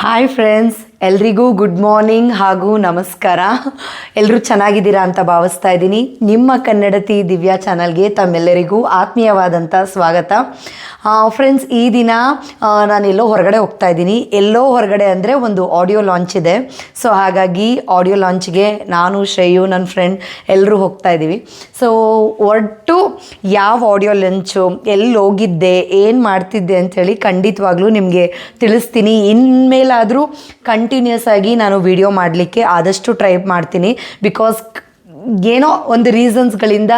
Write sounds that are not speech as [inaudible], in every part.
Hi friends ಎಲ್ರಿಗೂ good morning ಹಾಗೂ ನಮಸ್ಕಾರ. ಎಲ್ಲರೂ ಚೆನ್ನಾಗಿದ್ದೀರಾ ಅಂತ ಭಾವಿಸ್ತಾ ಇದ್ದೀನಿ. ನಿಮ್ಮ ಕನ್ನಡತಿ ದಿವ್ಯಾ ಚಾನಲ್ಗೆ ತಮ್ಮೆಲ್ಲರಿಗೂ ಆತ್ಮೀಯವಾದಂಥ ಸ್ವಾಗತ. ಫ್ರೆಂಡ್ಸ್ ಈ ದಿನ ನಾನು ನಾನೆಲ್ಲೋ ಹೊರಗಡೆ ಹೋಗ್ತಾ ಇದ್ದೀನಿ. ಎಲ್ಲೋ ಹೊರಗಡೆ ಅಂದರೆ ಒಂದು ಆಡಿಯೋ ಲಾಂಚ್ ಇದೆ. ಸೊ ಹಾಗಾಗಿ ಆಡಿಯೋ ಲಾಂಚ್ಗೆ ನಾನು, ಶ್ರೇಯು ನನ್ನ ಫ್ರೆಂಡ್ ಎಲ್ಲರೂ ಹೋಗ್ತಾ ಇದ್ದೀವಿ. ಸೊ ಒಟ್ಟು ಯಾವ ಆಡಿಯೋ ಲಾಂಚು ಎಲ್ಲಿ ಹೋಗಿದ್ದೆ, ಏನು ಮಾಡ್ತಿದ್ದೆ ಅಂಥೇಳಿ ಖಂಡಿತವಾಗ್ಲೂ ನಿಮಗೆ ತಿಳಿಸ್ತೀನಿ. ಇನ್ಮೇಲಾದರೂ ಕಂಟಿನ್ಯೂಸ್ ಆಗಿ ನಾನು ವಿಡಿಯೋ ಮಾಡಲಿಕ್ಕೆ ಆದಷ್ಟು ಟ್ರೈ ಮಾಡ್ತೀನಿ ಬಿಕಾಸ್ ಏನೋ ಒಂದು ರೀಸನ್ಸ್ಗಳಿಂದ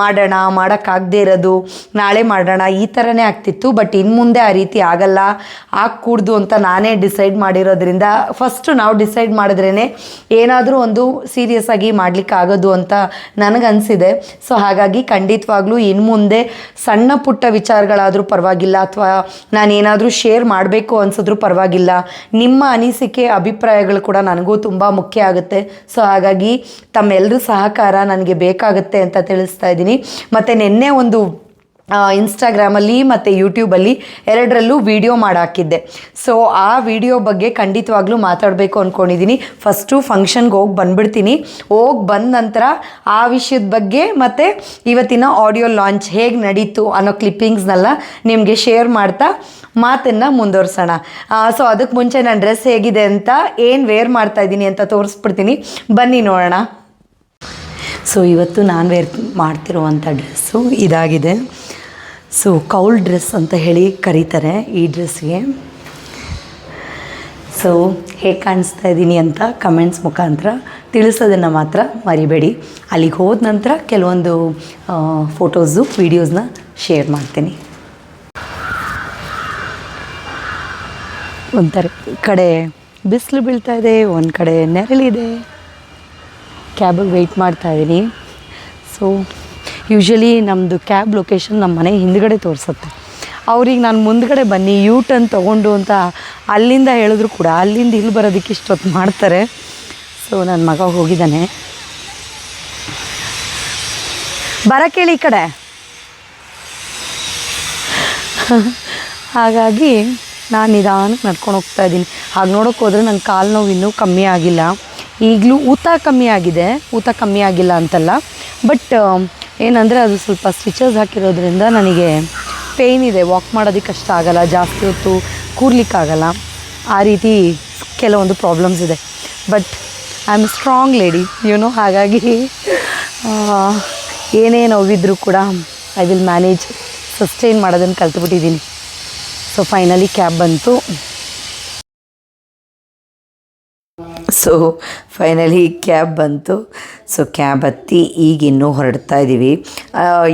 ಮಾಡೋಣ, ಮಾಡೋಕ್ಕಾಗದೇ ಇರೋದು, ನಾಳೆ ಮಾಡೋಣ, ಈ ಥರನೇ ಆಗ್ತಿತ್ತು. ಬಟ್ ಇನ್ನು ಮುಂದೆ ಆ ರೀತಿ ಆಗಲ್ಲ, ಆಗಕೂಡ್ದು ಅಂತ ನಾನೇ ಡಿಸೈಡ್ ಮಾಡಿರೋದ್ರಿಂದ ಫಸ್ಟು ನಾವು ಡಿಸೈಡ್ ಮಾಡಿದ್ರೇ ಏನಾದರೂ ಒಂದು ಸೀರಿಯಸ್ ಆಗಿ ಮಾಡಲಿಕ್ಕೆ ಆಗೋದು ಅಂತ ನನಗನ್ಸಿದೆ. ಸೊ ಹಾಗಾಗಿ ಖಂಡಿತವಾಗ್ಲೂ ಇನ್ನು ಮುಂದೆ ಸಣ್ಣ ಪುಟ್ಟ ವಿಚಾರಗಳಾದರೂ ಪರವಾಗಿಲ್ಲ, ಅಥವಾ ನಾನೇನಾದರೂ ಶೇರ್ ಮಾಡಬೇಕು ಅನ್ಸಿದ್ರೂ ಪರವಾಗಿಲ್ಲ. ನಿಮ್ಮ ಅನಿಸಿಕೆ, ಅಭಿಪ್ರಾಯಗಳು ಕೂಡ ನನಗೂ ತುಂಬ ಮುಖ್ಯ ಆಗುತ್ತೆ. ಸೊ ಹಾಗಾಗಿ ತಮ್ಮೆಲ್ಲರೂ ಸಹಕಾರ ನನಗೆ ಬೇಕಾಗುತ್ತೆ ಅಂತ ತಿಳಿಸ್ತಾ ಇದ್ದೀನಿ. ಮತ್ತು ನಿನ್ನೆ ಒಂದು ಇನ್ಸ್ಟಾಗ್ರಾಮಲ್ಲಿ ಮತ್ತು ಯೂಟ್ಯೂಬಲ್ಲಿ ಎರಡರಲ್ಲೂ ವಿಡಿಯೋ ಮಾಡಾಕಿದ್ದೆ. ಸೊ ಆ ವಿಡಿಯೋ ಬಗ್ಗೆ ಖಂಡಿತವಾಗ್ಲೂ ಮಾತಾಡಬೇಕು ಅಂದ್ಕೊಂಡಿದ್ದೀನಿ ಫಸ್ಟು ಫಂಕ್ಷನ್ಗೆ ಹೋಗಿ ಬಂದ್ಬಿಡ್ತೀನಿ. ಹೋಗಿ ಬಂದ ನಂತರ ಆ ವಿಷಯದ ಬಗ್ಗೆ ಮತ್ತು ಇವತ್ತಿನ ಆಡಿಯೋ ಲಾಂಚ್ ಹೇಗೆ ನಡೀತು ಅನ್ನೋ ಕ್ಲಿಪ್ಪಿಂಗ್ಸ್ನೆಲ್ಲ ನಿಮಗೆ ಶೇರ್ ಮಾಡ್ತಾ ಮಾತನ್ನು ಮುಂದುವರ್ಸೋಣ. ಸೊ ಅದಕ್ಕೆ ಮುಂಚೆ ನನ್ನ ಡ್ರೆಸ್ ಹೇಗಿದೆ ಅಂತ ಏನು ವೇರ್ ಮಾಡ್ತಾ ಇದ್ದೀನಿ ಅಂತ ತೋರಿಸ್ಬಿಡ್ತೀನಿ. ಬನ್ನಿ ನೋಡೋಣ. ಸೊ ಇವತ್ತು ನಾನು ವೇರ್ ಮಾಡ್ತಿರುವಂಥ ಡ್ರೆಸ್ಸು ಇದಾಗಿದೆ. ಸೊ ಕೌಲ್ ಡ್ರೆಸ್ ಅಂತ ಹೇಳಿ ಕರೀತಾರೆ ಈ ಡ್ರೆಸ್ಗೆ ಸೊ ಹೇಗೆ ಕಾಣಿಸ್ತಾ ಇದ್ದೀನಿ ಅಂತ ಕಮೆಂಟ್ಸ್ ಮುಖಾಂತರ ತಿಳಿಸೋದನ್ನು ಮಾತ್ರ ಮರಿಬೇಡಿ. ಅಲ್ಲಿಗೆ ಹೋದ ನಂತರ ಕೆಲವೊಂದು ಫೋಟೋಸು ವೀಡಿಯೋಸ್ನ ಶೇರ್ ಮಾಡ್ತೀನಿ. ಒಂಥರ ಕಡೆ ಬಿಸಿಲು ಬೀಳ್ತಾ ಇದೆ, ಒಂದು ಕಡೆ ನೆರಳಿದೆ. ಕ್ಯಾಬಿಗೆ ವೆಯ್ಟ್ ಮಾಡ್ತಾ ಇದ್ದೀನಿ. ಸೊ ಯೂಶ್ವಲಿ ನಮ್ಮದು ಕ್ಯಾಬ್ ಲೊಕೇಶನ್ ನಮ್ಮ ಮನೆ ಹಿಂದ್ಗಡೆ ತೋರಿಸುತ್ತೆ. ಅವ್ರಿಗೆ ನಾನು ಮುಂದ್ಗಡೆ ಬನ್ನಿ ಯೂ ಟರ್ನ್ ತೊಗೊಂಡು ಅಂತ ಅಲ್ಲಿಂದ ಹೇಳಿದ್ರು ಕೂಡ, ಅಲ್ಲಿಂದ ಇಲ್ಲಿ ಬರೋದಕ್ಕೆ ಇಷ್ಟೊತ್ತು ಮಾಡ್ತಾರೆ. ಸೊ ನನ್ನ ಮಗ ಹೋಗಿದ್ದಾನೆ. ಬರೋಕ್ಕೇಳಿ ಈ ಕಡೆ. ಹಾಗಾಗಿ ನಾನು ನಿಧಾನಕ್ಕೆ ನಡ್ಕೊಂಡು ಹೋಗ್ತಾ ಇದ್ದೀನಿ. ಹಾಗೆ ನೋಡೋಕೆ ಹೋದರೆ ನನ್ನ ಕಾಲು ನೋವು ಇನ್ನೂ ಕಮ್ಮಿ ಆಗಿಲ್ಲ. ಈಗಲೂ ಊತ ಕಮ್ಮಿ ಆಗಿದೆ. ಊತ ಕಮ್ಮಿ ಆಗಿಲ್ಲ ಅಂತಲ್ಲ. ಬಟ್ ಏನಂದರೆ ಅದು ಸ್ವಲ್ಪ ಸ್ಟಿಚಸ್ ಹಾಕಿರೋದ್ರಿಂದ ನನಗೆ ಪೇಯ್ನ್ ಇದೆ. ವಾಕ್ ಮಾಡೋದಕ್ಕೆ ಕಷ್ಟ ಆಗಲ್ಲ. ಜಾಸ್ತಿ ಹೊತ್ತು ಕೂರ್ಲಿಕ್ಕಾಗಲ್ಲ ಆ ರೀತಿ ಕೆಲವೊಂದು ಪ್ರಾಬ್ಲಮ್ಸ್ ಇದೆ. But I am strong lady you know ಹಾಗಾಗಿ ಏನೇ ನೋವಿದ್ರೂ ಕೂಡ ಐ ವಿಲ್ ಮ್ಯಾನೇಜ್ ಸಸ್ಟೈನ್ ಮಾಡೋದನ್ನು ಕಲ್ತ್ಬಿಟ್ಟಿದ್ದೀನಿ. ಸೊ ಫೈನಲಿ ಕ್ಯಾಬ್ ಬಂತು. ಸೊ ಫೈನಲಿ ಕ್ಯಾಬ್ ಬಂತು. ಸೊ ಕ್ಯಾಬ್ ಹತ್ತಿ ಈಗ ಇನ್ನೂ ಹೊರಡ್ತಾ ಇದ್ದೀವಿ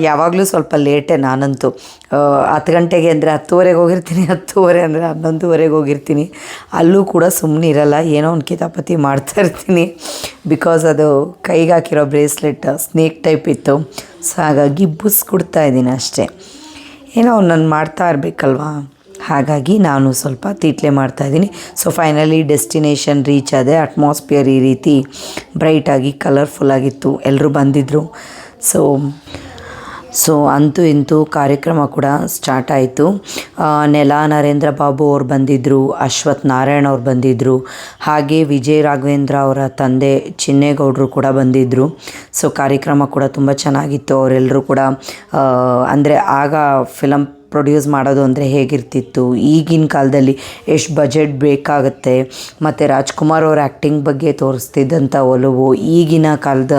ಯಾವಾಗಲೂ ಸ್ವಲ್ಪ ಲೇಟೇ ನಾನಂತೂ. ಹತ್ತು ಗಂಟೆಗೆ ಅಂದರೆ ಹತ್ತುವರೆಗೆ ಹೋಗಿರ್ತೀನಿ, [laughs] ಹತ್ತುವರೆ ಅಂದರೆ ಹನ್ನೊಂದುವರೆಗೆ ಹೋಗಿರ್ತೀನಿ. ಅಲ್ಲೂ ಕೂಡ ಸುಮ್ಮನೆ ಇರಲ್ಲ, ಏನೋ ಒಂದು ಕಿತಾಪತಿ ಮಾಡ್ತಾ ಇರ್ತೀನಿ. ಬಿಕಾಸ್ ಅದು ಕೈಗೆ ಹಾಕಿರೋ ಬ್ರೇಸ್ಲೆಟ್ ಸ್ನೇಕ್ ಟೈಪ್ ಇತ್ತು. ಸೊ ಹಾಗಾಗಿ ಬುಸ್ ಕೊಡ್ತಾ ಇದ್ದೀನಿ ಅಷ್ಟೇ. ಏನೋ ನಾನು ಮಾಡ್ತಾ ಇರಬೇಕಲ್ವಾ? ಹಾಗಾಗಿ ನಾನು ಸ್ವಲ್ಪ ತೀಟ್ಲೆ ಮಾಡ್ತಾಯಿದ್ದೀನಿ ಸೊ ಫೈನಲಿ ಡೆಸ್ಟಿನೇಷನ್ ರೀಚ್ ಆದೆ. ಅಟ್ಮಾಸ್ಫಿಯರ್ ಈ ರೀತಿ ಬ್ರೈಟಾಗಿ ಕಲರ್ಫುಲ್ಲಾಗಿತ್ತು ಎಲ್ಲರೂ ಬಂದಿದ್ದರು ಸೊ ಸೊ ಅಂತೂ ಇಂತೂ ಕಾರ್ಯಕ್ರಮ ಕೂಡ ಸ್ಟಾರ್ಟ್ ಆಯಿತು. ನೆಲ ನರೇಂದ್ರ ಬಾಬು ಅವ್ರು ಬಂದಿದ್ದರು ಅಶ್ವಥ್ ನಾರಾಯಣ್ ಅವ್ರು ಬಂದಿದ್ದರು ಹಾಗೆ ವಿಜಯ್ ರಾಘವೇಂದ್ರ ಅವರ ತಂದೆ ಚಿನ್ನೇಗೌಡರು ಕೂಡ ಬಂದಿದ್ದರು ಸೊ ಕಾರ್ಯಕ್ರಮ ಕೂಡ ತುಂಬ ಚೆನ್ನಾಗಿತ್ತು. ಅವರೆಲ್ಲರೂ ಕೂಡ ಅಂದರೆ ಆಗ ಫಿಲಮ್ ಪ್ರೊಡ್ಯೂಸ್ ಮಾಡೋದು ಅಂದರೆ ಹೇಗಿರ್ತಿತ್ತು? ಈಗಿನ ಕಾಲದಲ್ಲಿ ಎಷ್ಟು ಬಜೆಟ್ ಬೇಕಾಗುತ್ತೆ? ಮತ್ತು ರಾಜ್ಕುಮಾರ್ ಅವ್ರ ಆ್ಯಕ್ಟಿಂಗ್ ಬಗ್ಗೆ ತೋರಿಸ್ತಿದ್ದಂಥ ಒಲವು ಈಗಿನ ಕಾಲದ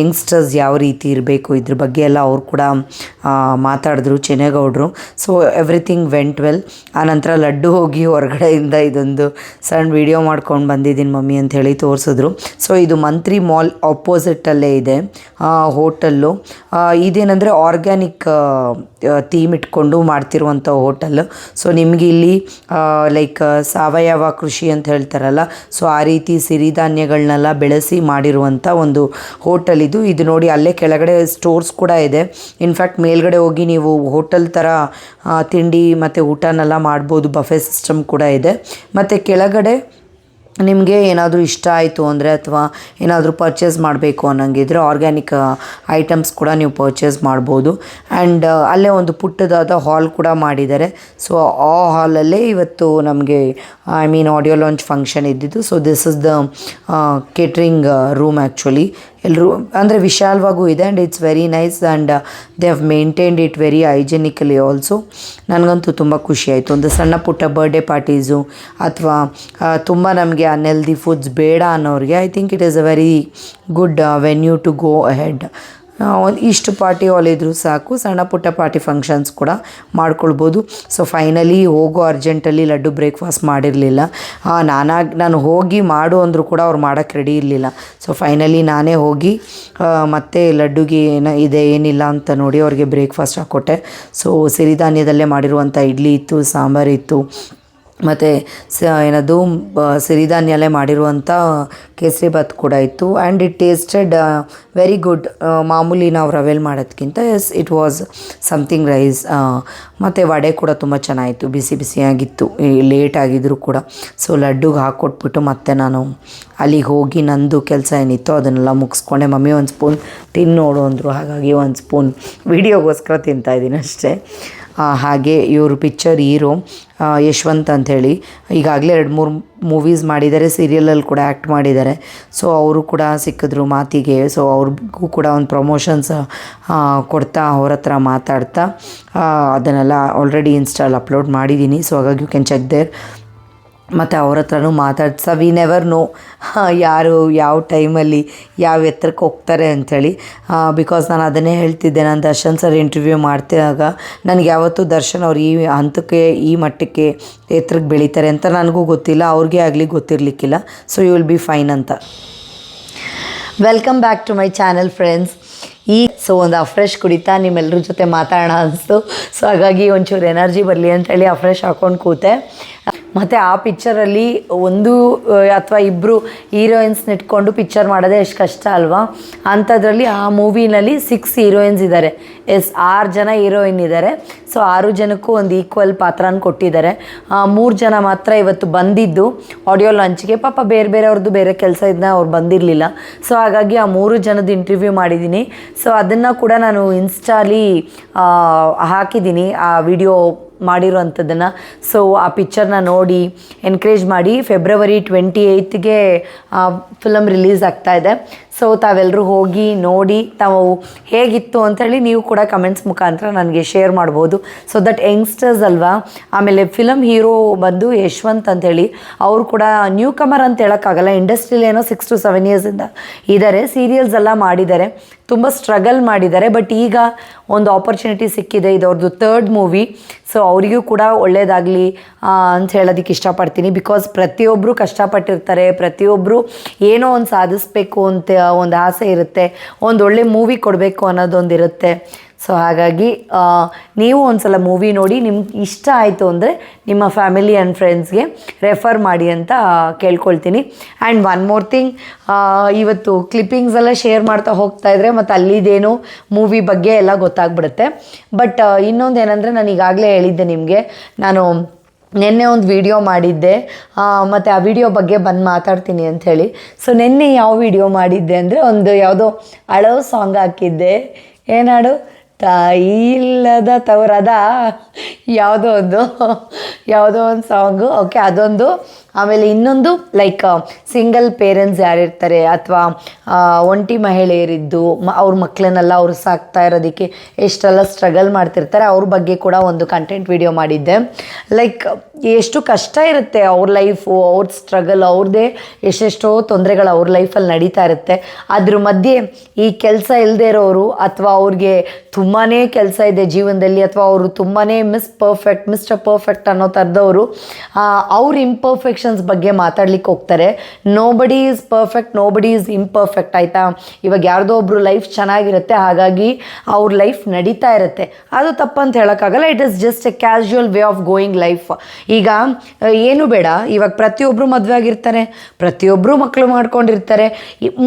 ಯಂಗ್ಸ್ಟರ್ಸ್ ಯಾವ ರೀತಿ ಇರಬೇಕು? ಇದ್ರ ಬಗ್ಗೆ ಎಲ್ಲ ಅವ್ರು ಕೂಡ ಮಾತಾಡಿದ್ರು ಚೆನ್ನೇಗೌಡರು. ಸೊ ಎವ್ರಿಥಿಂಗ್ ವೆಂಟ್ ವೆಲ್ ಆನಂತರ ಲಡ್ಡು ಹೋಗಿ ಹೊರಗಡೆಯಿಂದ ಇದೊಂದು ಸಣ್ಣ ವಿಡಿಯೋ ಮಾಡ್ಕೊಂಡು ಬಂದಿದ್ದೀನಿ ಮಮ್ಮಿ ಅಂತ ಹೇಳಿ ತೋರಿಸಿದ್ರು. ಸೊ ಇದು ಮಂತ್ರಿ ಮಾಲ್ ಆಪೋಸಿಟಲ್ಲೇ ಇದೆ ಹೋಟೆಲ್ಲು ಇದೇನೆಂದರೆ ಆರ್ಗ್ಯಾನಿಕ್ ಥೀಮ್ ಇಟ್ಕೊಂಡು ಮಾಡ್ತಿರುವಂಥ ಹೋಟೆಲ್. ಸೊ ನಿಮಗೆ ಇಲ್ಲಿ ಲೈಕ್ ಸಾವಯವ ಕೃಷಿ ಅಂತ ಹೇಳ್ತಾರಲ್ಲ ಸೊ ಆ ರೀತಿ ಸಿರಿಧಾನ್ಯಗಳನ್ನೆಲ್ಲ ಬೆಳೆಸಿ ಮಾಡಿರುವಂಥ ಒಂದು ಹೋಟೆಲ್ ಇದು. ಇದು ನೋಡಿ ಅಲ್ಲೇ ಕೆಳಗಡೆ ಸ್ಟೋರ್ಸ್ ಕೂಡ ಇದೆ. ಇನ್ಫ್ಯಾಕ್ಟ್ ಮೇಲ್ಗಡೆ ಹೋಗಿ ನೀವು ಹೋಟೆಲ್ ಥರ ತಿಂಡಿ ಮತ್ತು ಊಟನೆಲ್ಲ ಮಾಡ್ಬೋದು, ಬಫೆ ಸಿಸ್ಟಮ್ ಕೂಡ ಇದೆ. ಮತ್ತು ಕೆಳಗಡೆ ನಿಮಗೆ ಏನಾದರೂ ಇಷ್ಟ ಆಯಿತು ಅಂದರೆ ಅಥವಾ ಏನಾದರೂ ಪರ್ಚೇಸ್ ಮಾಡಬೇಕು ಅನ್ನೋಂಗಿದ್ರೆ ಆರ್ಗ್ಯಾನಿಕ್ ಐಟಮ್ಸ್ ಕೂಡ ನೀವು ಪರ್ಚೇಸ್ ಮಾಡ್ಬೋದು. ಆ್ಯಂಡ್ ಅಲ್ಲೇ ಒಂದು ಪುಟ್ಟದಾದ ಹಾಲ್ ಕೂಡ ಮಾಡಿದ್ದಾರೆ. ಸೊ ಆ ಹಾಲಲ್ಲೇ ಇವತ್ತು ನಮಗೆ I mean audio launch function ಇದ್ದಿದ್ದು. So this is the catering room actually ಎಲ್ಲರೂ ಅಂದರೆ ವಿಶಾಲವಾಗೂ ಇದೆ and it's very nice and they have maintained it very hygienically also ನನಗಂತೂ ತುಂಬ ಖುಷಿ ಆಯಿತು. ಒಂದು ಸಣ್ಣ ಪುಟ್ಟ ಬರ್ಡೇ ಪಾರ್ಟೀಸು ಅಥವಾ ತುಂಬ ನಮಗೆ ಅನ್ಹೆಲ್ದಿ ಫುಡ್ಸ್ ಬೇಡ ಅನ್ನೋರಿಗೆ I think it is a very good venue to go ahead ಇಷ್ಟು ಪಾರ್ಟಿ ಹಾಲ್ ಇದ್ದರೂ ಸಾಕು, ಸಣ್ಣ ಪುಟ್ಟ ಪಾರ್ಟಿ ಫಂಕ್ಷನ್ಸ್ ಕೂಡ ಮಾಡ್ಕೊಳ್ಬೋದು. ಸೊ ಫೈನಲಿ ಹೋಗೋ ಅರ್ಜೆಂಟಲ್ಲಿ ಲಡ್ಡು ಬ್ರೇಕ್ಫಾಸ್ಟ್ ಮಾಡಿರಲಿಲ್ಲ. ನಾನಾಗಿ, ನಾನು ಹೋಗಿ ಮಾಡು ಅಂದರೂ ಕೂಡ ಅವ್ರು ಮಾಡೋಕ್ಕೆ ರೆಡಿ ಇರಲಿಲ್ಲ. ಸೊ ಫೈನಲಿ ನಾನೇ ಹೋಗಿ ಮತ್ತೆ ಲಡ್ಡುಗೆ ಏನ, ಇದೆ, ಏನಿಲ್ಲ ಅಂತ ನೋಡಿ ಅವ್ರಿಗೆ ಬ್ರೇಕ್ಫಾಸ್ಟ್ ಹಾಕ್ಕೊಟ್ಟೆ. ಸೊ ಸಿರಿಧಾನ್ಯದಲ್ಲೇ ಮಾಡಿರುವಂಥ ಇಡ್ಲಿ ಇತ್ತು, ಸಾಂಬಾರು ಇತ್ತು. ಮತ್ತು ಸ, ಏನದು ಸಿರಿಧಾನ್ಯಲ್ಲೇ ಮಾಡಿರುವಂಥ ಕೇಸರಿ ಭಾತ್ ಕೂಡ ಇತ್ತು. And it tasted very good ಮಾಮೂಲಿ ನಾವು ರವೆಲ್ ಮಾಡೋದಕ್ಕಿಂತ as it was something rice ಮತ್ತು ವಡೆ ಕೂಡ ತುಂಬ ಚೆನ್ನಾಗಿತ್ತು. ಬಿಸಿ ಬಿಸಿಯಾಗಿತ್ತು. ಲೇಟ್ ಆಗಿದ್ದರೂ ಕೂಡ. ಸೊ ಲಡ್ಡುಗೆ ಹಾಕ್ಕೊಟ್ಬಿಟ್ಟು ಮತ್ತೆ ನಾನು ಅಲ್ಲಿಗೆ ಹೋಗಿ ನಂದು ಕೆಲಸ ಏನಿತ್ತು ಅದನ್ನೆಲ್ಲ ಮುಗಿಸ್ಕೊಂಡೆ. ಮಮ್ಮಿ ಒಂದು ಸ್ಪೂನ್ ತಿನ್ನು ನೋಡು ಅಂದರು. ಹಾಗಾಗಿ ಒಂದು ಸ್ಪೂನ್ [laughs] ವೀಡಿಯೋಗೋಸ್ಕರ ತಿಂತಾಯಿದ್ದೀನಿ ಅಷ್ಟೇ. ಹಾಗೆ ಇವರು ಪಿಕ್ಚರ್ ಹೀರೋ ಯಶವಂತ್ ಅಂಥೇಳಿ. ಈಗಾಗಲೇ ಎರಡು ಮೂರು ಮೂವೀಸ್ ಮಾಡಿದ್ದಾರೆ ಸೀರಿಯಲಲ್ಲಿ ಕೂಡ ಆ್ಯಕ್ಟ್ ಮಾಡಿದ್ದಾರೆ. ಸೊ ಅವರು ಕೂಡ ಸಿಕ್ಕಿದ್ರು ಮಾತಿಗೆ. ಸೊ ಅವ್ರಿಗೂ ಕೂಡ ಒಂದು ಪ್ರಮೋಷನ್ಸ್ ಕೊಡ್ತಾ, ಅವ್ರ ಹತ್ರ ಮಾತಾಡ್ತಾ. ಅದನ್ನೆಲ್ಲ ಆಲ್ರೆಡಿ ಇನ್ಸ್ಟಾಲ್ ಅಪ್ಲೋಡ್ ಮಾಡಿದ್ದೀನಿ ಸೊ ಹಾಗಾಗಿ ಯು ಕ್ಯಾನ್ ಚೆಕ್ ದೇರ್ ಮತ್ತು ಅವ್ರ ಹತ್ರನೂ ಮಾತಾಡ್ಸ ವಿ ನೆವರ್ ನೋ ಯಾರು ಯಾವ ಟೈಮಲ್ಲಿ ಯಾವ ಎತ್ತರಕ್ಕೆ ಹೋಗ್ತಾರೆ ಅಂಥೇಳಿ ಬಿಕಾಸ್ ನಾನು ಅದನ್ನೇ ಹೇಳ್ತಿದ್ದೆ. ನಾನು ದರ್ಶನ್ ಸರ್ ಇಂಟರ್ವ್ಯೂ ಮಾಡ್ತಿದ್ದಾಗ ನನಗೆ ಯಾವತ್ತೂ ದರ್ಶನ್ ಅವ್ರು ಈ ಹಂತಕ್ಕೆ, ಈ ಮಟ್ಟಕ್ಕೆ ಎತ್ತರಕ್ಕೆ ಬೆಳೀತಾರೆ ಅಂತ ನನಗೂ ಗೊತ್ತಿಲ್ಲ. ಅವ್ರಿಗೆ ಆಗಲಿ ಗೊತ್ತಿರಲಿಕ್ಕಿಲ್ಲ. So you will be fine ಅಂತ. Welcome back to my channel friends ಈ ಸೊ ಒಂದು ಅಫ್ರೆಶ್ ಕುಡಿತಾ ನಿಮ್ಮೆಲ್ಲರ ಜೊತೆ ಮಾತಾಡೋಣ ಅನಿಸ್ತು. ಸೊ ಹಾಗಾಗಿ ಒಂಚೂರು ಎನರ್ಜಿ ಬರಲಿ ಅಂತೇಳಿ ಅಫ್ರೆಶ್ ಹಾಕೊಂಡು ಕೂತೆ. ಮತ್ತು ಆ ಪಿಕ್ಚರಲ್ಲಿ ಒಂದು ಅಥವಾ ಇಬ್ಬರು ಹೀರೋಯಿನ್ಸ್ನ ಇಟ್ಕೊಂಡು ಪಿಕ್ಚರ್ ಮಾಡೋದೇ ಎಷ್ಟು ಕಷ್ಟ ಅಲ್ವಾ? ಅಂಥದ್ರಲ್ಲಿ ಆ ಮೂವಿನಲ್ಲಿ ಸಿಕ್ಸ್ ಹೀರೋಯಿನ್ಸ್ ಇದ್ದಾರೆ ಎಸ್, ಆರು ಜನ ಹೀರೋಯಿನ್ ಇದ್ದಾರೆ ಸೊ ಆರು ಜನಕ್ಕೂ ಒಂದು ಈಕ್ವಲ್ ಪಾತ್ರನ ಕೊಟ್ಟಿದ್ದಾರೆ. ಮೂರು ಜನ ಮಾತ್ರ ಇವತ್ತು ಬಂದಿದ್ದು ಆಡಿಯೋ ಲಾಂಚ್ಗೆ ಪಾಪ ಬೇರೆ ಬೇರೆ ಅವ್ರದ್ದು ಬೇರೆ ಕೆಲಸ ಇದನ್ನ ಅವ್ರು ಬಂದಿರಲಿಲ್ಲ. ಸೊ ಹಾಗಾಗಿ ಆ ಮೂರು ಜನದ ಇಂಟರ್ವ್ಯೂ ಮಾಡಿದ್ದೀನಿ ಸೊ ಅದನ್ನು ಕೂಡ ನಾನು ಇನ್ಸ್ಟಾಲಿ ಹಾಕಿದ್ದೀನಿ ಆ ವಿಡಿಯೋ ಮಾಡಿರೋವಂಥದ್ದನ್ನು. ಸೊ ಆ ಪಿಕ್ಚರ್ನ ನೋಡಿ ಎನ್ಕರೇಜ್ ಮಾಡಿ ಫೆಬ್ರವರಿ ಟ್ವೆಂಟಿ ಏಯ್ತ್ಗೆ ಫಿಲಮ್ ರಿಲೀಸ್ ಆಗ್ತಾ ಇದೆ. ಸೊ ತಾವೆಲ್ಲರೂ ಹೋಗಿ ನೋಡಿ ತಾವು ಹೇಗಿತ್ತು ಅಂಥೇಳಿ ನೀವು ಕೂಡ ಕಮೆಂಟ್ಸ್ ಮುಖಾಂತರ ನನಗೆ ಶೇರ್ ಮಾಡ್ಬೋದು. ಸೊ ದಟ್ ಯಂಗ್ಸ್ಟರ್ಸ್ ಅಲ್ವಾ? ಆಮೇಲೆ ಫಿಲಮ್ ಹೀರೋ ಬಂದು ಯಶವಂತ್ ಅಂಥೇಳಿ ಅವರು ಕೂಡ ನ್ಯೂ ಕಮರ್ ಅಂತ ಹೇಳೋಕ್ಕಾಗಲ್ಲ ಇಂಡಸ್ಟ್ರಿಲಿ ಏನೋ ಸಿಕ್ಸ್ ಟು ಸೆವೆನ್ ಇಯರ್ಸಿಂದ ಇದ್ದಾರೆ ಸೀರಿಯಲ್ಸ್ ಎಲ್ಲ ಮಾಡಿದ್ದಾರೆ, ತುಂಬ ಸ್ಟ್ರಗಲ್ ಮಾಡಿದ್ದಾರೆ ಬಟ್ ಈಗ ಒಂದು ಆಪರ್ಚುನಿಟಿ ಸಿಕ್ಕಿದೆ, ಇದು ಅವ್ರದ್ದು ತರ್ಡ್ ಮೂವಿ ಸೊ ಅವರಿಗೂ ಕೂಡ ಒಳ್ಳೇದಾಗಲಿ ಅಂತ ಹೇಳೋದಕ್ಕೆ ಇಷ್ಟಪಡ್ತೀನಿ. ಬಿಕಾಸ್ ಪ್ರತಿಯೊಬ್ಬರು ಕಷ್ಟಪಟ್ಟಿರ್ತಾರೆ ಪ್ರತಿಯೊಬ್ಬರು ಏನೋ ಒಂದು ಸಾಧಿಸ್ಬೇಕು ಅಂತ ಒಂದು ಆಸೆ ಇರುತ್ತೆ, ಒಂದು ಒಳ್ಳೆ ಮೂವಿ ಕೊಡಬೇಕು ಅನ್ನೋದೊಂದು ಇರುತ್ತೆ ಸೊ ಹಾಗಾಗಿ ನೀವು ಒಂದು ಸಲ ಮೂವಿ ನೋಡಿ ನಿಮ್ಗೆ ಇಷ್ಟ ಆಯಿತು ಅಂದರೆ ನಿಮ್ಮ ಫ್ಯಾಮಿಲಿ ಆ್ಯಂಡ್ ಫ್ರೆಂಡ್ಸ್ಗೆ ರೆಫರ್ ಮಾಡಿ ಅಂತ ಕೇಳ್ಕೊಳ್ತೀನಿ. ಆ್ಯಂಡ್ ಒನ್ ಮೋರ್ ಥಿಂಗ್ ಇವತ್ತು ಕ್ಲಿಪ್ಪಿಂಗ್ಸ್ ಎಲ್ಲ ಶೇರ್ ಮಾಡ್ತಾ ಹೋಗ್ತಾ ಇದ್ರೆ ಮತ್ತು ಅಲ್ಲಿದೇನು ಮೂವಿ ಬಗ್ಗೆ ಎಲ್ಲ ಗೊತ್ತಾಗ್ಬಿಡುತ್ತೆ. ಬಟ್ ಇನ್ನೊಂದು ಏನಂದರೆ ನಾನು ಈಗಾಗಲೇ ಹೇಳಿದ್ದೆ ನಿಮಗೆ, ನಾನು ನಿನ್ನೆ ಒಂದು ವಿಡಿಯೋ ಮಾಡಿದ್ದೆ. ಮತ್ತು ಆ ವಿಡಿಯೋ ಬಗ್ಗೆ ಬಂದು ಮಾತಾಡ್ತೀನಿ ಅಂಥೇಳಿ ಸೊ ನಿನ್ನೆ ಯಾವ ವಿಡಿಯೋ ಮಾಡಿದ್ದೆ ಅಂದರೆ ಒಂದು ಯಾವುದೋ ಅಳೋ ಸಾಂಗ್ ಹಾಕಿದ್ದೆ. ಏನಾಡು? ತಾಯಿ ಇಲ್ಲದ ತವರದ ಯಾವುದೋ ಒಂದು ಯಾವುದೋ ಒಂದು ಸಾಂಗು ಓಕೆ ಅದೊಂದು ಆಮೇಲೆ ಇನ್ನೊಂದು ಲೈಕ್ ಸಿಂಗಲ್ ಪೇರೆಂಟ್ಸ್ ಯಾರಿರ್ತಾರೆ ಅಥವಾ ಒಂಟಿ ಮಹಿಳೆಯರಿದ್ದು, ಮ, ಅವ್ರ ಮಕ್ಕಳನ್ನೆಲ್ಲ ಅವ್ರು ಸಾಕ್ತಾ ಇರೋದಕ್ಕೆ ಎಷ್ಟೆಲ್ಲ ಸ್ಟ್ರಗಲ್ ಮಾಡ್ತಿರ್ತಾರೆ, ಅವ್ರ ಬಗ್ಗೆ ಕೂಡ ಒಂದು ಕಂಟೆಂಟ್ ವಿಡಿಯೋ ಮಾಡಿದ್ದೆ. ಲೈಕ್ ಎಷ್ಟು ಕಷ್ಟ ಇರುತ್ತೆ ಅವ್ರ ಲೈಫು ಅವ್ರ ಸ್ಟ್ರಗಲ್ ಅವ್ರದ್ದೇ ಎಷ್ಟೆಷ್ಟೋ ತೊಂದರೆಗಳು ಅವ್ರ ಲೈಫಲ್ಲಿ ನಡೀತಾ ಇರುತ್ತೆ. ಅದ್ರ ಮಧ್ಯೆ ಈ ಕೆಲಸ ಇಲ್ಲದೆ ಇರೋರು ಅಥವಾ ಅವ್ರಿಗೆ ತುಂಬಾ ಕೆಲಸ ಇದೆ ಜೀವನದಲ್ಲಿ ಅಥವಾ ಅವರು ತುಂಬಾ ಮಿಸ್ ಪರ್ಫೆಕ್ಟ್ ಮಿಸ್ಟರ್ ಪರ್ಫೆಕ್ಟ್ ಅನ್ನೋ ಥರದವರು ಅವ್ರ ಇಂಪರ್ಫೆಕ್ಷನ್ಸ್ ಬಗ್ಗೆ ಮಾತಾಡ್ಲಿಕ್ಕೆ ಹೋಗ್ತಾರೆ. Nobody is perfect nobody is imperfect ಆಯಿತಾ? ಇವಾಗ ಯಾರ್ದೋ ಒಬ್ರು ಲೈಫ್ ಚೆನ್ನಾಗಿರುತ್ತೆ, ಹಾಗಾಗಿ ಅವ್ರ ಲೈಫ್ ನಡೀತಾ ಇರುತ್ತೆ. ಅದು ತಪ್ಪಂತ ಹೇಳೋಕ್ಕಾಗಲ್ಲ it is just a casual way of going life ಈಗ ಏನು ಬೇಡ, ಇವಾಗ ಪ್ರತಿಯೊಬ್ಬರು ಮದುವೆ ಆಗಿರ್ತಾರೆ ಪ್ರತಿಯೊಬ್ಬರು ಮಕ್ಕಳು ಮಾಡ್ಕೊಂಡಿರ್ತಾರೆ.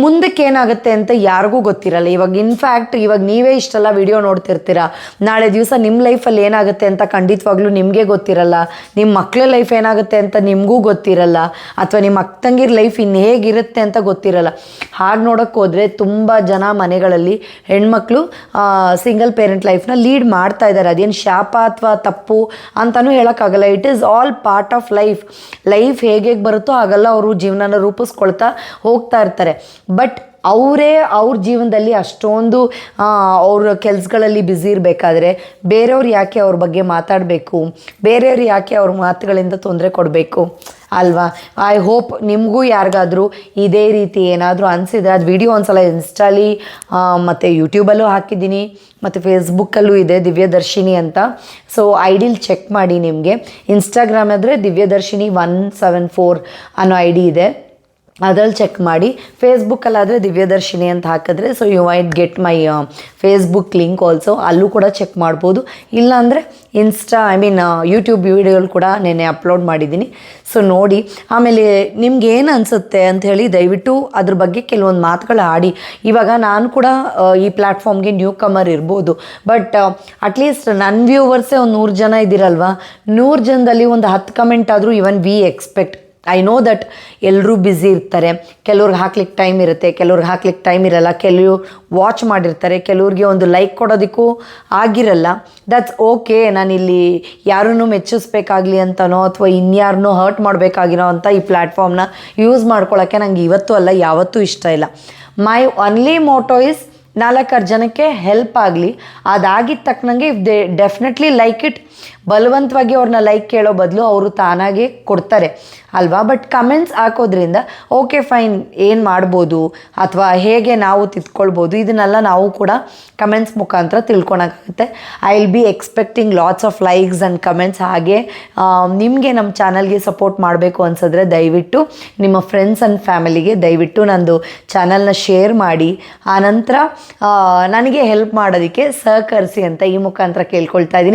ಮುಂದಕ್ಕೆ ಏನಾಗುತ್ತೆ ಅಂತ ಯಾರಿಗೂ ಗೊತ್ತಿರಲ್ಲ. ಇವಾಗ ಇನ್ಫ್ಯಾಕ್ಟ್ ಇವಾಗ ನೀವೇ ಇಷ್ಟೆಲ್ಲ ವಿಡಿಯೋ ನೋಡ್ತಿರ್ತೀರಾ. ನಾಳೆ ದಿವಸ ನಿಮ್ಮ ಲೈಫಲ್ಲಿ ಏನಾಗುತ್ತೆ ಅಂತ ಖಂಡಿತವಾಗ್ಲೂ ನಿಮಗೆ ಗೊತ್ತಿರಲ್ಲ. ನಿಮ್ಮ ಮಕ್ಕಳ ಲೈಫ್ ಏನಾಗುತ್ತೆ ಅಂತ ನಿಮಗೂ ಗೊತ್ತಿರಲ್ಲ. ಗೊತ್ತಿರಲ್ಲ ಅಥವಾ ನಿಮ್ಮ ಅಕ್ಕ ತಂಗಿರ್ ಲೈಫ್ ಇನ್ನು ಹೇಗಿರುತ್ತೆ ಅಂತ ಗೊತ್ತಿರಲ್ಲ. ಹಾಗೆ ನೋಡೋಕ್ಕೆ ಹೋದರೆ ತುಂಬ ಜನ ಮನೆಗಳಲ್ಲಿ ಹೆಣ್ಮಕ್ಳು ಸಿಂಗಲ್ ಪೇರೆಂಟ್ ಲೈಫ್ನ ಲೀಡ್ ಮಾಡ್ತಾ ಇದ್ದಾರೆ ಅದೇನು ಶಾಪ ಅಥವಾ ತಪ್ಪು ಅಂತಲೂ ಹೇಳೋಕ್ಕಾಗಲ್ಲ. It is all part of life life ಹೇಗೆ ಬರುತ್ತೋ ಹಾಗೆಲ್ಲ ಅವರು ಜೀವನನ ರೂಪಿಸ್ಕೊಳ್ತಾ ಹೋಗ್ತಾ ಇರ್ತಾರೆ. ಬಟ್ ಅವರೇ ಅವ್ರ ಜೀವನದಲ್ಲಿ ಅಷ್ಟೊಂದು ಅವ್ರ ಕೆಲಸಗಳಲ್ಲಿ ಬ್ಯುಸಿ ಇರಬೇಕಾದ್ರೆ ಬೇರೆಯವ್ರು ಯಾಕೆ ಅವ್ರ ಬಗ್ಗೆ ಮಾತಾಡಬೇಕು? ಬೇರೆಯವ್ರು ಯಾಕೆ ಅವ್ರ ಮಾತುಗಳಿಂದ ತೊಂದರೆ ಕೊಡಬೇಕು? ಅಲ್ವಾ? ಐ ಹೋಪ್ ನಿಮಗೂ ಯಾರಿಗಾದರೂ ಇದೇ ರೀತಿ ಏನಾದರೂ ಅನಿಸಿದ್ರೆ ಅದು ವಿಡಿಯೋ ಒಂದ್ಸಲ ಇನ್ಸ್ಟಾಲಿ ಮತ್ತು ಯೂಟ್ಯೂಬಲ್ಲೂ ಹಾಕಿದ್ದೀನಿ, ಮತ್ತು ಫೇಸ್ಬುಕ್ಕಲ್ಲೂ ಇದೆ ದಿವ್ಯದರ್ಶಿನಿ ಅಂತ. ಸೊ ಐಡಿಲ್ ಚೆಕ್ ಮಾಡಿ ನಿಮಗೆ. ಇನ್ಸ್ಟಾಗ್ರಾಮ್ ಆದರೆ ದಿವ್ಯದರ್ಶಿನಿ ಒನ್ ಸೆವೆನ್ ಫೋರ್ ಅನ್ನೋ ಐ ಡಿ ಇದೆ. ಅದ್ರಲ್ಲಿ ಚೆಕ್ ಮಾಡಿ. ಫೇಸ್ಬುಕ್ಕಲ್ಲಾದರೆ ದಿವ್ಯದರ್ಶಿನಿ ಅಂತ ಹಾಕಿದ್ರೆ so you might get my Facebook link also ಅಲ್ಲೂ ಕೂಡ ಚೆಕ್ ಮಾಡ್ಬೋದು. ಇಲ್ಲಾಂದರೆ ಇನ್ಸ್ಟಾ ಐ ಮೀನ್ ಯೂಟ್ಯೂಬ್ ವಿಡಿಯೋಗಳು ಕೂಡ ನೆನೆ ಅಪ್ಲೋಡ್ ಮಾಡಿದ್ದೀನಿ. ಸೊ ನೋಡಿ, ಆಮೇಲೆ ನಿಮ್ಗೆ ಏನು ಅನಿಸುತ್ತೆ ಅಂತ ಹೇಳಿ ದಯವಿಟ್ಟು ಅದ್ರ ಬಗ್ಗೆ ಕೆಲವೊಂದು ಮಾತುಗಳು ಆಡಿ. ಇವಾಗ ನಾನು ಕೂಡ ಈ ಪ್ಲ್ಯಾಟ್ಫಾರ್ಮ್ಗೆ ನ್ಯೂ ಕಮರ್ ಇರ್ಬೋದು ಬಟ್ ಅಟ್ಲೀಸ್ಟ್ ನನ್ನ ವ್ಯೂವರ್ಸೇ ಒಂದು ನೂರು ಜನ ಇದ್ದೀರಲ್ವಾ? ನೂರು ಜನದಲ್ಲಿ ಒಂದು ಹತ್ತು ಕಮೆಂಟ್ ಆದರೂ even we expect I know that ಎಲ್ಲರೂ ಬ್ಯುಸಿ ಇರ್ತಾರೆ. ಕೆಲವ್ರಿಗೆ ಹಾಕ್ಲಿಕ್ಕೆ ಟೈಮ್ ಇರುತ್ತೆ, ಕೆಲವ್ರಿಗೆ ಹಾಕ್ಲಿಕ್ಕೆ ಟೈಮ್ ಇರಲ್ಲ, ಕೆಲವರು ವಾಚ್ ಮಾಡಿರ್ತಾರೆ, ಕೆಲವ್ರಿಗೆ ಒಂದು ಲೈಕ್ ಕೊಡೋದಕ್ಕೂ ಆಗಿರಲ್ಲ. ದಟ್ಸ್ ಓಕೆ ನಾನಿಲ್ಲಿ ಯಾರನ್ನೂ ಮೆಚ್ಚಿಸ್ಬೇಕಾಗ್ಲಿ ಅಂತನೋ ಅಥವಾ ಇನ್ಯಾರನ್ನೂ ಹರ್ಟ್ ಮಾಡಬೇಕಾಗಿರೋ ಅಂತ ಈ ಪ್ಲ್ಯಾಟ್ಫಾರ್ಮ್ನ ಯೂಸ್ ಮಾಡ್ಕೊಳ್ಳೋಕ್ಕೆ ನಂಗೆ ಇವತ್ತು ಅಲ್ಲ, ಯಾವತ್ತೂ ಇಷ್ಟ ಇಲ್ಲ. ಮೈ ಒನ್ಲಿ ಮೋಟೋ ಇಸ್ ನಾಲ್ಕಾರು ಜನಕ್ಕೆ ಹೆಲ್ಪ್ ಆಗಲಿ. ಅದಾಗಿದ್ದ ತಕ್ಕನಂಗೆ if they definitely like it ಬಲವಂತವಾಗಿ ಅವ್ರನ್ನ ಲೈಕ್ ಕೇಳೋ ಬದಲು ಅವರು ತಾನಾಗೆ ಕೊಡ್ತಾರೆ. ಅಲ್ವಾ? ಬಟ್ ಕಮೆಂಟ್ಸ್ ಹಾಕೋದ್ರಿಂದ ಓಕೆ ಫೈನ್ ಏನು ಮಾಡ್ಬೋದು? ಅಥವಾ ಹೇಗೆ ನಾವು ತಿದ್ಕೊಳ್ಬೋದು? ಇದನ್ನೆಲ್ಲ ನಾವು ಕೂಡ ಕಮೆಂಟ್ಸ್ ಮುಖಾಂತರ ತಿಳ್ಕೊಳಕ್ಕಾಗುತ್ತೆ. I will be expecting lots of likes and comments ಹಾಗೆ ನಿಮಗೆ ನಮ್ಮ ಚಾನಲ್ಗೆ ಸಪೋರ್ಟ್ ಮಾಡಬೇಕು ಅನ್ಸಿದ್ರೆ ದಯವಿಟ್ಟು ನಿಮ್ಮ ಫ್ರೆಂಡ್ಸ್ ಆ್ಯಂಡ್ ಫ್ಯಾಮಿಲಿಗೆ ದಯವಿಟ್ಟು ನಂದು ಚಾನಲ್ನ ಶೇರ್ ಮಾಡಿ. ಆನಂತರ ನನಗೆ ಹೆಲ್ಪ್ ಮಾಡೋದಕ್ಕೆ ಸಹಕರಿಸಿ ಅಂತ ಈ ಮುಖಾಂತರ ಕೇಳ್ಕೊಳ್ತಾ ಇದ್ದೀನಿ.